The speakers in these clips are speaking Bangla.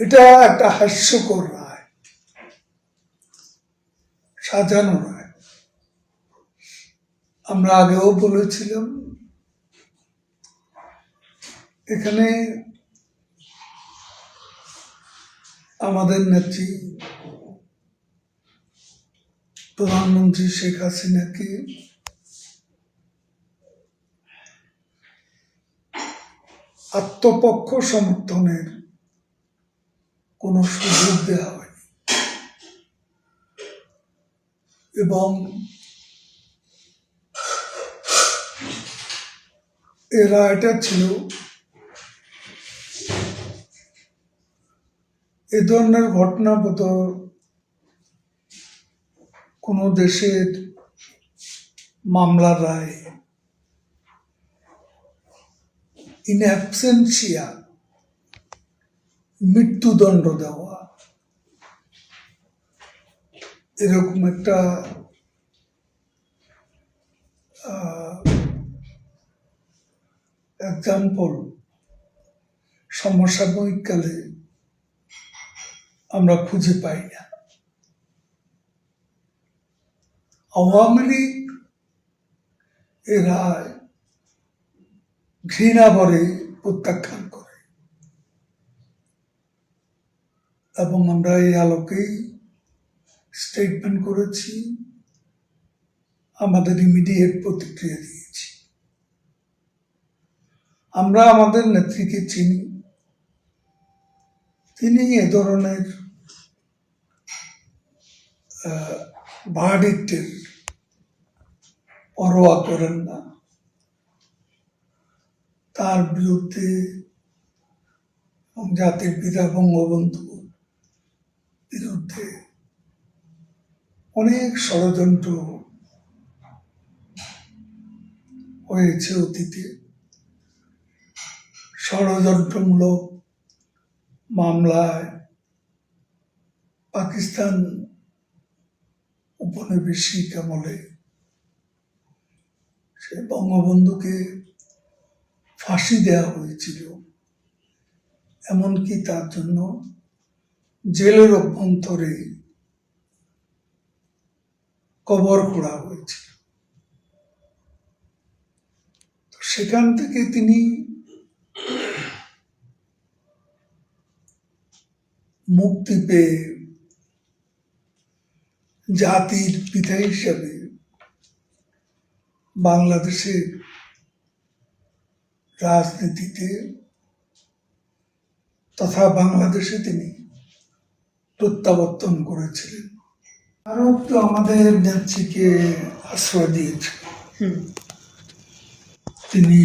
এটা একটা হাস্যকর রায়। সাজানো রায়। আমরা আগেও বলেছিলাম, এখানে আমাদের নেত্রী, প্রধানমন্ত্রী শেখ হাসিনাকে আত্মপক্ষ সমর্থনের কোনো সুযোগ দেওয়া হয়নি। এবং এ রায়টা ছিল এ ধরনের ঘটনা বোধ কোনো দেশের মামলার রায় ইন অ্যাবসেন্সিয়া মৃত্যুদণ্ড দেওয়া। এরকম একটা এক্সাম্পল সমসাময়িক কালে আমরা খুঁজে পাই না। আওয়ামী লীগ এ রায় ঘৃণা প্রত্যাখ্যান করে। এবং আমরা এই আলোকেই স্টেটমেন্ট করেছি, আমাদের ইমিডিয়েট প্রতিক্রিয়া দিয়েছি। আমরা আমাদের নেত্রীকে চিনি। তিনি এ ধরনের ভার্ডিক্টের পরোয়া করেন না। তার বিরুদ্ধে জাতির পিতা বঙ্গবন্ধু বিরুদ্ধে অনেক ষড়যন্ত্র হয়েছে অতীতে। ষড়যন্ত্রমূলক মামলায় পাকিস্তান উপনিবেশিক আমলে সে বঙ্গবন্ধুকে ফাঁসি দেওয়া হয়েছিল, এমনকি তার জন্য জেলের অভ্যন্তরে কবর খোঁড়া হয়েছিল। সেখান থেকে তিনি মুক্তি পেয়ে জাতির পিতা হিসাবে বাংলাদেশের রাজনীতিতে তথা বাংলাদেশে তিনি প্রত্যাবর্তন করেছিলেন। ভারত তো আমাদের নেত্রীকে আশ্রয় দিয়েছে। তিনি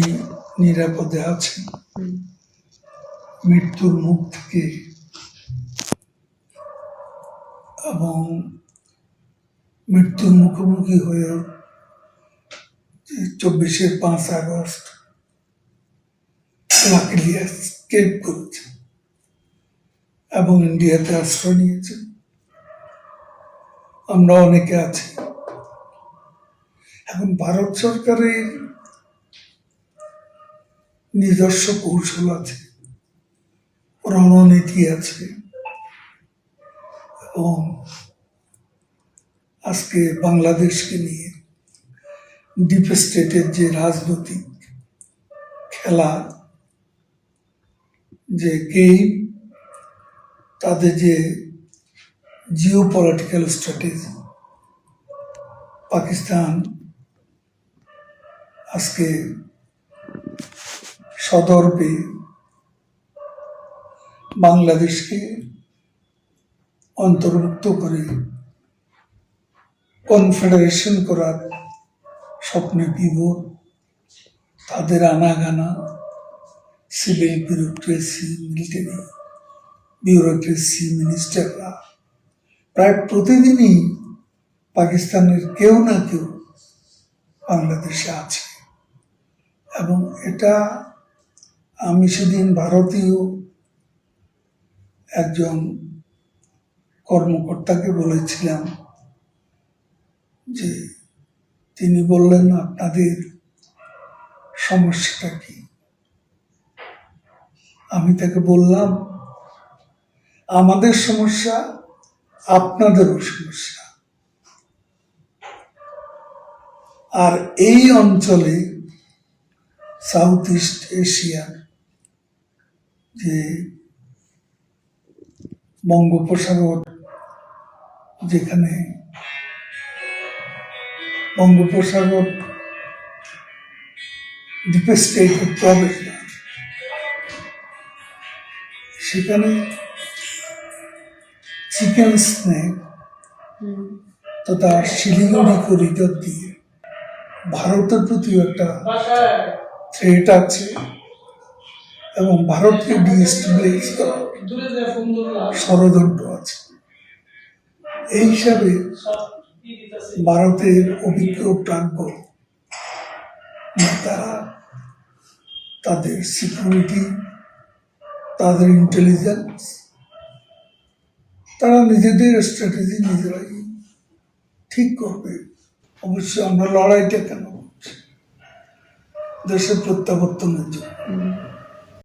নিরাপদে আছেন। মৃত্যুর মুখ থেকে এবং মৃত্যুর মুখোমুখি হয়ে চব্বিশে পাঁচ আগস্ট লাকিলি এসকেপ করেছে। এবং ইন্ডিয়াতে আশ্রয় নিয়েছেন। আমরা অনেকে আছি। এখন ভারত সরকারের নিজস্ব কৌশল আছে, রণনীতি আছে এবং আজকে বাংলাদেশকে নিয়ে ডিপ স্টেটের যে রাজনৈতিক খেলা, যে গেম তাদের যে জিও পলিটিক্যাল স্ট্র্যাটেজি পাকিস্তান আজকে সদর্পে বাংলাদেশকে অন্তর্ভুক্ত করে কনফেডারেশন করার স্বপ্নে বিভোর তাদের আনাগানা সিভিল বিউরোক্রেসি মিলিটারি বিউরোক্রেসি মিনিস্টাররা প্রায় প্রতিদিনই পাকিস্তানের কেউ না কেউ বাংলাদেশে আছে। এবং এটা আমি সেদিন ভারতীয় একজন কর্মকর্তাকে বলেছিলাম যে তিনি বললেন, আপনাদের সমস্যাটা কি? আমি তাকে বললাম আমাদের সমস্যা, আপনাদেরও সমস্যা আর এই অঞ্চলে সাউথ ইস্ট এশিয়ার যে বঙ্গোপসাগর, যেখানে বঙ্গোপসাগর ডিপের স্টেটের প্রবেশ। সেখানে চিকেন স্নেক তথা শিলিগুড়ি করিডর দিয়ে ভারতের প্রতিও একটা থ্রেট আছে এবং ভারতকে ডিস্টেবিলাইজ করা ষড়যন্ত্র আছে। এই হিসাবে ভারতের অভিজ্ঞ প্রাজ্ঞ নেতারা তাদের সিকিউরিটি তাদের ইন্টেলিজেন্স তারা নিজেদের স্ট্র্যাটেজি নিজেরাই ঠিক করবে। অবশ্যই আমরা লড়াইটা কেন করছি? দেশের প্রত্যাবর্তনের জন্য।